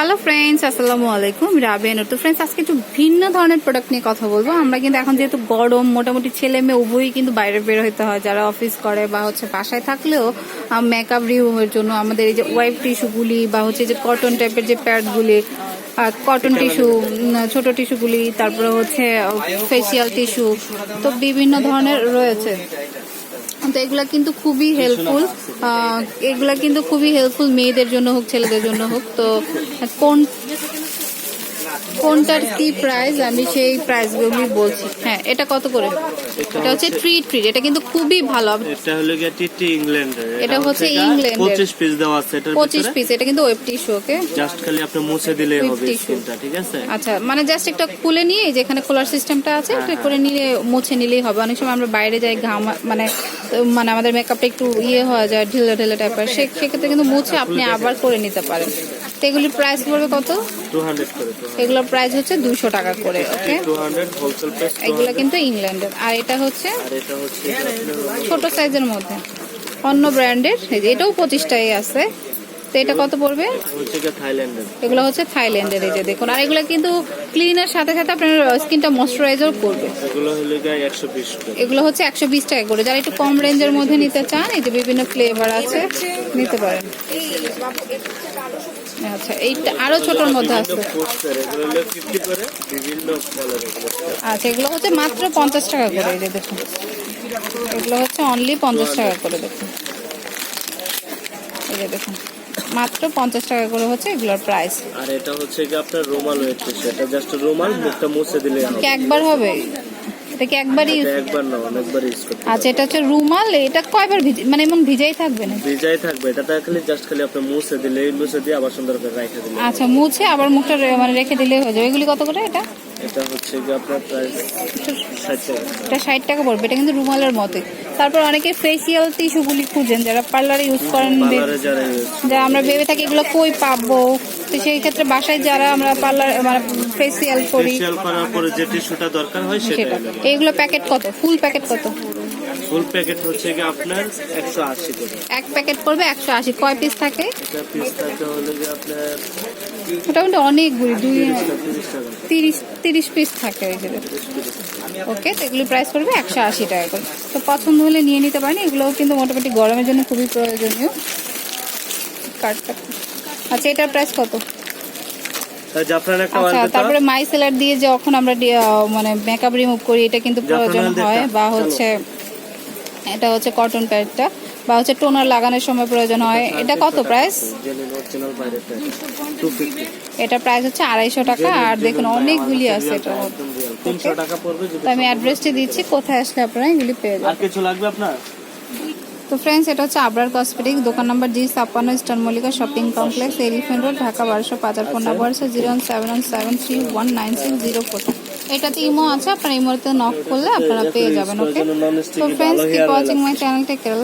Hello friends আসসালামু আলাইকুম রাবেন তো ফ্রেন্ডস আজকে একটু ভিন্ন ধরনের প্রোডাক্ট নিয়ে কথা বলব। আমরা কিন্তু এখন যেহেতু গরম, মোটামুটি ছেলে মেয়ে উভয়ই কিন্তু বাইরে বের হতে হয়। যারা অফিস করে বা হচ্ছে বাসায় থাকলেও মেকআপ রিমুভের জন্য আমাদের এই যে ওয়াইপ টিস্যুগুলি বা হচ্ছে যে কটন টাইপের যে প্যাডগুলি কটন টিস্যু ছোট টিস্যুগুলি তারপরে হচ্ছে ফেসিয়াল টিস্যু তো বিভিন্ন ধরনের রয়েছে। তো এগুলা কিন্তু খুবই হেল্পফুল এগুলা কিন্তু খুবই হেল্পফুল মেয়েদের জন্য হোক, ছেলেদের জন্য হোক। তো কোন কোনটার কি প্রাইস আমি সেই প্রাইসগুলি বলছি। হ্যাঁ এটা কত করে? এটা হচ্ছে ট্রি ট্রিট এটা কিন্তু খুবই ভালো। এটা হলো গিয়ে টিটি ইংল্যান্ডের এটা হচ্ছে ইংল্যান্ডের। 25 পিস দেওয়া আছে এটার পঁচিশ ভিতরে। পিস এটা কিন্তু ওয়েব টিস্যু ওকে জাস্ট খালি আপনি মুছে দিলে হবে। স্কিনটা ঠিক আছে? আচ্ছা মানে জাস্ট একটা খুলে নিয়ে যেখানে খোলার সিস্টেমটা আছে হ্যাঁ, এটা করে নিলে মুছে নিলেই হবে। অনেক সময় আমরা বাইরে যাই ঘাম মানে মানে আমাদের মেকআপটা একটু ইয়ে হয়ে যায় ঢিলে ঢিলে টাইপের সেক্ষেত্রে কিন্তু মুছে আপনি আবার করে নিতে পারেন। তো এগুলির প্রাইস পড়বে কত? 200 করে এগুলোর প্রাইস হচ্ছে দুশো টাকা করে ওকে 200 হোলসেল প্রাইস এগুলো কিন্তু ইংল্যান্ডের আর এটা হচ্ছে আর এটা হচ্ছে ছোট সাইজের মধ্যে। অন্য ব্র্যান্ডের এই যে এটাও পঁচিশটাই আছে। তো এটা কত পড়বে? হচ্ছে গিয়ে থাইল্যান্ডের এগুলো হচ্ছে থাইল্যান্ডের এই যে দেখুন। আর এগুলো কিন্তু ক্লিনার সাথে সাথে আপনার স্কিনটা ময়শ্চারাইজার করবে। এগুলো হলো গিয়ে 120 করে। এগুলো হচ্ছে একশো বিশ টাকা করে। যারা একটু কম রেঞ্জের মধ্যে নিতে চান এই যে বিভিন্ন ফ্লেভার আছে নিতে পারেন। আচ্ছা এইটা আরও ছোটর মধ্যে আছে। পোস্টার এগুলো হলো 50 করে বিভিন্ন কালার এগুলো আচ্ছা এগুলো হচ্ছে মাত্র পঞ্চাশ টাকা করে এই যে দেখুন। এগুলো হচ্ছে অনলি পঞ্চাশ টাকা করে দেখুন। এই যে দেখুন মাত্র পঞ্চাশ টাকা করে হচ্ছে এগুলোর প্রাইস আর এটা হচ্ছে কি আপনার রুমাল ওয়েট সেটা জাস্ট রুমাল মুখটা মুছে কি একবার হবে। এটা কি একবারই ইউজ একবার না অনেকবার ইউজ করতে আচ্ছা এটা হচ্ছে রুমাল এটা কয়বার ভিজে মানে এমন ভিজাই থাকবে না ভিজাই থাকবে এটা তো খালি জাস্ট খালি আপনি মুছে দিলে মুছে দিয়ে আবার সুন্দর করে রেখে দিলে আচ্ছা মুছে আবার মুখটা মানে রেখে দিলে হয়ে যাবে। এগুলি কত করে এটা? এটা হচ্ছে কি আপনার প্রাইস 60 টাকা। এটা ষাট টাকা পড়বে এটা কিন্তু রুমালের মতে তারপর অনেকে ফেসিয়াল টিস্যুগুলি খুঁজেন যারা পার্লারে ইউজ করেন যা আমরা ভেবে থাকি এগুলো কই পাবো তো সেই ক্ষেত্রে বাসায় যারা আমরা পার্লার মানে ফেসিয়াল করি। করার পরে যে টিস্যুটা দরকার হয় সেটা এগুলো প্যাকেট কত? ফুল প্যাকেট কত? ফুল প্যাকেট হচ্ছে কি আপনার 180 করে। এক প্যাকেট পড়বে একশো আশি। কয় পিস থাকে? এটা পিস থাকে হলো যে আপনার মোটামুটি অনেকগুলি দুই তিরিশ তিরিশ পিস থাকে ওই যে। ওকে তো এগুলি প্রাইস পড়বে একশো আশি টাকা করে। তো পছন্দ হলে নিয়ে নিতে পারেন। এগুলোও কিন্তু মোটামুটি গরমের জন্য খুবই প্রয়োজনীয়। কার্ডটা। আচ্ছা এটার প্রাইস কত? আচ্ছা তারপরে মাইসেলার দিয়ে যখন আমরা মানে মেকআপ রিমুভ করি এটা কিন্তু প্রয়োজন হয় বা হচ্ছে এটা হচ্ছে কটন প্যাডটা বা হচ্ছে টোনার লাগানোর সময় প্রয়োজন হয়। এটা কত প্রাইস প্যাকেট 250 এটা। প্রাইস হচ্ছে আড়াইশো টাকা আর দেখুন অনেকগুলি আছে এটা একদম রিয়েল 300 টাকা পড়বে যদি তো আমি অ্যাড্রেসটি দিচ্ছি কোথায় আসলে আপনারা এগুলি পেয়ে আর যাবেন কিছু লাগবে আপনার? তো ফ্রেন্ডস এটা হচ্ছে আবরার কসমেটিক দোকান নাম্বার জি ছাপ্পান্ন star Mallika shopping complex elephant road Dhaka বারোশো পাঁচ আর ফোন নাম্বার আছে zero one seven one seven three one nine six zero four এটাতে ইমো আছে, আপনারা ইমোতে নক করলে আপনারা পেয়ে যাবেন ওকে তো friends keep watching my channel take care